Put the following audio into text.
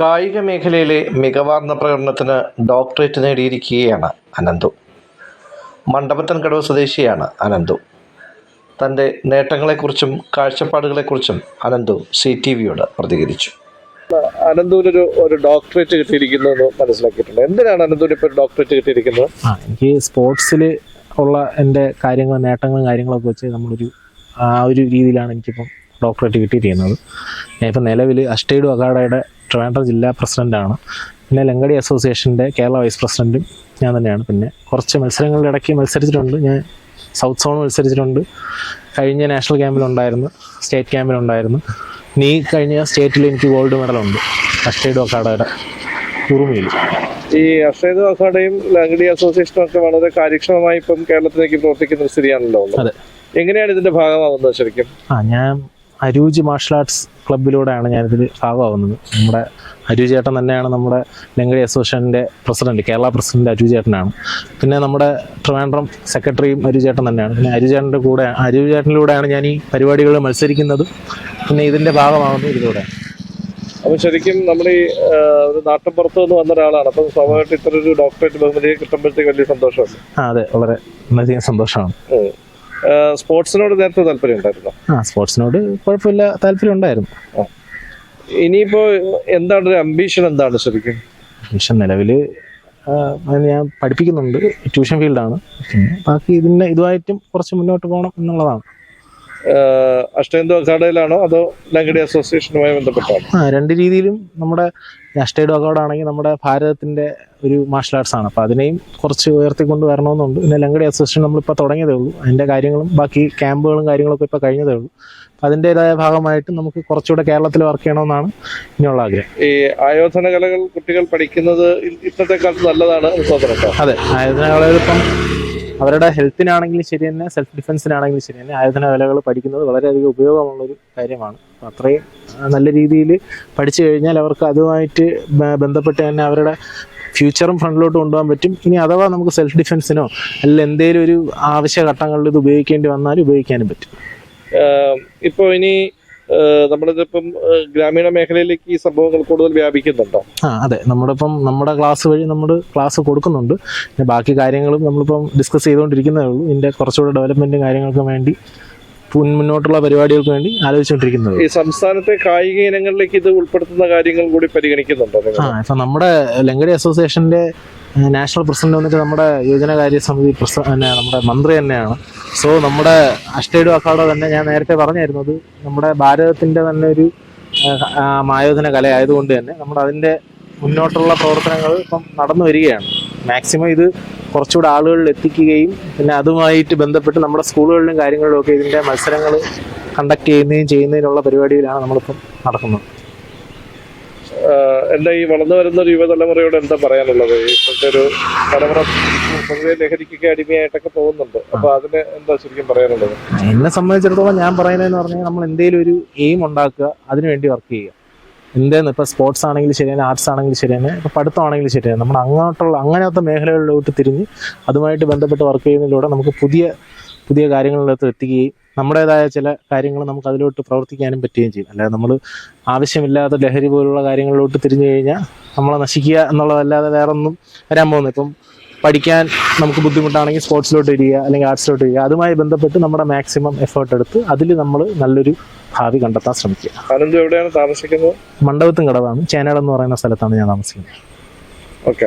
കായിക മേഖലയിലെ മികവാർന്ന പ്രകടനത്തിന് ഡോക്ടറേറ്റ് നേടിയിരിക്കുകയാണ് അനന്തു. മണ്ഡപത്തൻകടവ് സ്വദേശിയാണ് അനന്തു. തന്റെ നേട്ടങ്ങളെക്കുറിച്ചും കാഴ്ചപ്പാടുകളെക്കുറിച്ചും അനന്തു സി ടി വിയോട് പ്രതികരിച്ചു. അനന്തൂരൊരു ഒരു ഡോക്ടറേറ്റ് കിട്ടിയിരിക്കുന്നു എന്ന് മനസ്സിലാക്കിയിട്ടുണ്ട്. എന്തിനാണ് അനന്തൂരിന് ഇപ്പോൾ ഒരു ഡോക്ടറേറ്റ് കിട്ടിയിരിക്കുന്നത്? ആ എനിക്ക് സ്പോർട്സിൽ ഉള്ള എന്റെ കാര്യങ്ങളും നേട്ടങ്ങളും കാര്യങ്ങളൊക്കെ വെച്ച് നമ്മളൊരു ആ ഒരു രീതിയിലാണ് എനിക്കിപ്പം ഡോക്ടറേറ്റ് കിട്ടിയിരിക്കുന്നത് ഞാനിപ്പോൾ നിലവിൽ അഷ്ടൈഡു അഖാഡയുടെ ട്രിവാൻഡ്രം ജില്ലാ പ്രസിഡന്റാണ് പിന്നെ ലങ്കടി അസോസിയേഷന്റെ കേരള വൈസ് പ്രസിഡന്റും ഞാൻ തന്നെയാണ്. പിന്നെ കുറച്ച് മത്സരങ്ങളുടെ ഇടയ്ക്ക് മത്സരിച്ചിട്ടുണ്ട്. ഞാൻ സൗത്ത് സോൺ മത്സരിച്ചിട്ടുണ്ട്. കഴിഞ്ഞ നാഷണൽ ക്യാമ്പിലുണ്ടായിരുന്നു സ്റ്റേറ്റ് ക്യാമ്പിലുണ്ടായിരുന്നു നീ കഴിഞ്ഞ സ്റ്റേറ്റിൽ എനിക്ക് ഗോൾഡ് മെഡലുണ്ട് അഷ്ടൈഡു അഖാഡയുടെ കുറുമിയിൽ ഈ അക്ഷയത് അഖാഡയും ലങ്കടി അസോസിയേഷനും ഒക്കെ വളരെ കാര്യക്ഷമമായി ഇപ്പം കേരളത്തിലേക്ക് പ്രവർത്തിക്കുന്ന സ്ഥിതിയാണല്ലോ അതെ. എങ്ങനെയാണ് ഇതിന്റെ ഭാഗമാകുന്നത് ശരിക്കും? ആ ഞാൻ അരൂജ് മാർഷൽ ആർട്സ് ക്ലബിലൂടെയാണ് ഞാനിതിൽ ഭാഗമാവുന്നത്. നമ്മുടെ അരൂജ് ചേട്ടൻ തന്നെയാണ് നമ്മുടെ ലങ്കടി അസോസിയേഷന്റെ പ്രസിഡന്റ് കേരള പ്രസിഡന്റ് അരൂജ് ചേട്ടനാണ് പിന്നെ നമ്മുടെ ട്രിവാൻഡ്രം സെക്രട്ടറിയും അരുചേട്ടൻ ചേട്ടൻ തന്നെയാണ്. പിന്നെ അരുചേട്ടന്റെ ചേട്ടന്റെ കൂടെ അരുചേട്ടനിലൂടെയാണ് ചേട്ടനിലൂടെയാണ് ഞാൻ ഈ പരിപാടികളിൽ മത്സരിക്കുന്നത്. പിന്നെ ഇതിന്റെ ഭാഗമാകുന്നത് ഇതിലൂടെ അപ്പൊ ശരിക്കും നമ്മൾ ഈ ഒരു നാട്ടിൻപുറത്ത് നിന്ന് വന്ന ഒരാളാണ്. അപ്പം സ്വാഭാവികമായിട്ട് ഇത്ര ഒരു ഡോക്ടറേറ്റ് ബഹുമതി കിട്ടുമ്പോഴത്തേക്ക് വലിയ സന്തോഷമാണ് അതെ. വളരെ വളരെയധികം സന്തോഷമാണ്. സ്പോർട്സിനോട് നേരത്തെ താല്പര്യം ഉണ്ടായിരുന്നു? ആ സ്പോർട്സിനോട് കുഴപ്പമില്ല താല്പര്യം ഉണ്ടായിരുന്നു. ഇനിയിപ്പോ എന്താണ് ഒരു അംബീഷൻ എന്താണ് ശരിക്കും? അംബീഷൻ നിലവിൽ ഞാൻ പഠിപ്പിക്കുന്നുണ്ട് ട്യൂഷൻ ഫീൽഡാണ്. ബാക്കി ഇതിന് ഇതുമായിട്ടും കുറച്ച് മുന്നോട്ട് പോകണം എന്നുള്ളതാണ്. അഷ്ടേന്ദു അഖാഡയിലാണോ അതോ ലങ്കടി അസോസിയേഷനുമായി ബന്ധപ്പെട്ടാണോ? ആ രണ്ട് രീതിയിലും നമ്മുടെ അഷ്ടൈഡ് അഖാഡ ആണെങ്കിൽ നമ്മുടെ ഭാരതത്തിന്റെ ഒരു മാർഷൽ ആർട്സ് ആണ്. അപ്പോൾ അതിനെയും കുറച്ച് ഉയർത്തിക്കൊണ്ട് വരണമെന്നുണ്ട്. പിന്നെ ലങ്കടി അസോസിയേഷൻ നമ്മളിപ്പോൾ തുടങ്ങിയതേ ഉള്ളൂ. അതിന്റെ കാര്യങ്ങളും ബാക്കി ക്യാമ്പുകളും കാര്യങ്ങളൊക്കെ ഇപ്പോൾ കഴിഞ്ഞതേ ഉള്ളൂ. അതിന്റേതായ അതിന്റെതായ ഭാഗമായിട്ട് നമുക്ക് കുറച്ചുകൂടെ കേരളത്തിൽ വർക്ക് ചെയ്യണമെന്നാണ് ഇനിയുള്ള ആഗ്രഹം. ഈ ആയോധന കലകൾ കുട്ടികൾ പഠിക്കുന്നത് ഇന്നത്തെ കാലത്ത് നല്ലതാണ് അതെ ആയോധന കലകൾ ഇപ്പം അവരുടെ ഹെൽത്തിനാണെങ്കിലും ശരി തന്നെ സെൽഫ് ഡിഫൻസിനാണെങ്കിലും ശരി തന്നെ ആയുധന കലകൾ പഠിക്കുന്നത് വളരെയധികം ഉപയോഗമുള്ളൊരു കാര്യമാണ്. അത്രയും നല്ല രീതിയിൽ പഠിച്ചു കഴിഞ്ഞാൽ അവർക്ക് അതുമായിട്ട് ബന്ധപ്പെട്ട് തന്നെ അവരുടെ ഫ്യൂച്ചറും ഫ്രണ്ടിലോട്ട് കൊണ്ടുപോകാൻ പറ്റും. ഇനി അഥവാ നമുക്ക് സെൽഫ് ഡിഫൻസിനോ അല്ലെങ്കിൽ എന്തെങ്കിലും ഒരു ആവശ്യ ഘട്ടങ്ങളിൽ ഇത് ഉപയോഗിക്കേണ്ടി വന്നാൽ ഉപയോഗിക്കാനും പറ്റും. ഇപ്പോൾ ഇപ്പൊ ഇനി നമ്മളിതിപ്പം ഗ്രാമീണ മേഖലയിലേക്ക് ഈ സംഭവങ്ങൾ കൂടുതൽ വ്യാപിക്കുന്നുണ്ടോ? ആ അതെ. നമ്മുടെ ഇപ്പം നമ്മുടെ ക്ലാസ് വഴി നമ്മൾ ക്ലാസ് കൊടുക്കുന്നുണ്ട്. പിന്നെ ബാക്കി കാര്യങ്ങളും നമ്മളിപ്പം ഡിസ്കസ് ചെയ്തുകൊണ്ടിരിക്കുന്നതേ ഉള്ളൂ. ഇതിന്റെ കുറച്ചുകൂടെ ഡെവലപ്മെന്റും കാര്യങ്ങൾക്കും വേണ്ടി മുന്നോട്ടുള്ള പരിപാടികൾക്ക് വേണ്ടി ആലോചിച്ചുകൊണ്ടിരിക്കുന്നത് ഈ സംസ്ഥാനത്തെ കായിക ഇനങ്ങളിലേക്ക് ഇത് ഉൾപ്പെടുത്തുന്ന കാര്യങ്ങൾ കൂടി പരിഗണിക്കുന്നുണ്ടോ ആ ഇപ്പം നമ്മുടെ ലങ്കടി അസോസിയേഷന്റെ നാഷണൽ പ്രസിഡന്റ് വന്നിട്ട് നമ്മുടെ യുവജനകാര്യ സമിതി പ്രസിഡന്റ് നമ്മുടെ മന്ത്രി തന്നെയാണ്. സോ നമ്മുടെ അഷ്ടൈഡു അഖാഡ തന്നെ ഞാൻ നേരത്തെ പറഞ്ഞായിരുന്നത് നമ്മുടെ ഭാരതത്തിന്റെ തന്നെ ഒരു മായോധന കല കലയായതുകൊണ്ട് തന്നെ നമ്മൾ അതിന്റെ മുന്നോട്ടുള്ള പ്രവർത്തനങ്ങൾ ഇപ്പം നടന്നു വരികയാണ്. മാക്സിമം ഇത് കുറച്ചുകൂടെ ആളുകളിൽ എത്തിക്കുകയും പിന്നെ അതുമായിട്ട് ബന്ധപ്പെട്ട് നമ്മുടെ സ്കൂളുകളിലും കാര്യങ്ങളിലും ഒക്കെ ഇതിന്റെ മത്സരങ്ങൾ കണ്ടക്ട് ചെയ്യുന്നതും ചെയ്യുന്നതിനുള്ള പരിപാടിയിലാണ് നമ്മളിപ്പം നടക്കുന്നത്. എന്താ ഈ വളർന്നു വരുന്ന ഒരു യുവതലമുറയോട് എന്താ പറയാനുള്ളത്? ഇപ്പോഴത്തെ ഒരു തലമുറ ലഹരിക്കൊക്കെ അടിമയായിട്ടൊക്കെ പോകുന്നുണ്ട്. അപ്പൊ അതിന് എന്താ ശരിക്കും പറയാനുള്ളത്? എന്നെ സംബന്ധിച്ചിടത്തോളം ഞാൻ പറയുന്നതെന്ന് പറഞ്ഞാൽ നമ്മൾ എന്തെങ്കിലും ഒരു എയിം ഉണ്ടാക്കുക അതിനുവേണ്ടി വർക്ക് ചെയ്യുക. എന്തേന്ന് ഇപ്പൊ സ്പോർട്സ് ആണെങ്കിലും ശരിയാണ് ആർട്സ് ആണെങ്കിലും ശരിയാണ് ഇപ്പൊ പഠിത്തമാണെങ്കിലും ശരിയാണ്. നമ്മൾ അങ്ങോട്ടുള്ള അങ്ങനത്തെ മേഖലകളിലോട്ട് തിരിഞ്ഞ് അതുമായിട്ട് ബന്ധപ്പെട്ട് വർക്ക് ചെയ്യുന്നതിലൂടെ നമുക്ക് പുതിയ പുതിയ കാര്യങ്ങളിലോട്ട് എത്തിക്കുകയും നമ്മുടേതായ ചില കാര്യങ്ങൾ നമുക്ക് അതിലോട്ട് പ്രവർത്തിക്കാനും പറ്റുകയും ചെയ്യും. അല്ലാതെ നമ്മൾ ആവശ്യമില്ലാത്ത ലഹരി പോലുള്ള കാര്യങ്ങളിലോട്ട് തിരിഞ്ഞു കഴിഞ്ഞാൽ നമ്മളെ നശിക്കുക എന്നുള്ളതല്ലാതെ വേറെ ഒന്നും വരാൻ പോകുന്നത് ഇപ്പം പഠിക്കാൻ നമുക്ക് ബുദ്ധിമുട്ടാണെങ്കിൽ സ്പോർട്സിലോട്ട് ഇരിക്കുക അല്ലെങ്കിൽ ആർട്സിലോട്ട് ഇരിക്കുക അതുമായി ബന്ധപ്പെട്ട് നമ്മുടെ മാക്സിമം എഫേർട്ട് എടുത്ത് അതിൽ നമ്മൾ നല്ലൊരു ഭാവി കണ്ടെത്താൻ ശ്രമിക്കുക. എവിടെയാണ് താമസിക്കുന്നത്? മണ്ഡപത്തും കടവാണ്. ചേനാട് എന്ന് പറയുന്ന സ്ഥലത്താണ് ഞാൻ താമസിക്കുന്നത്. ഓക്കെ.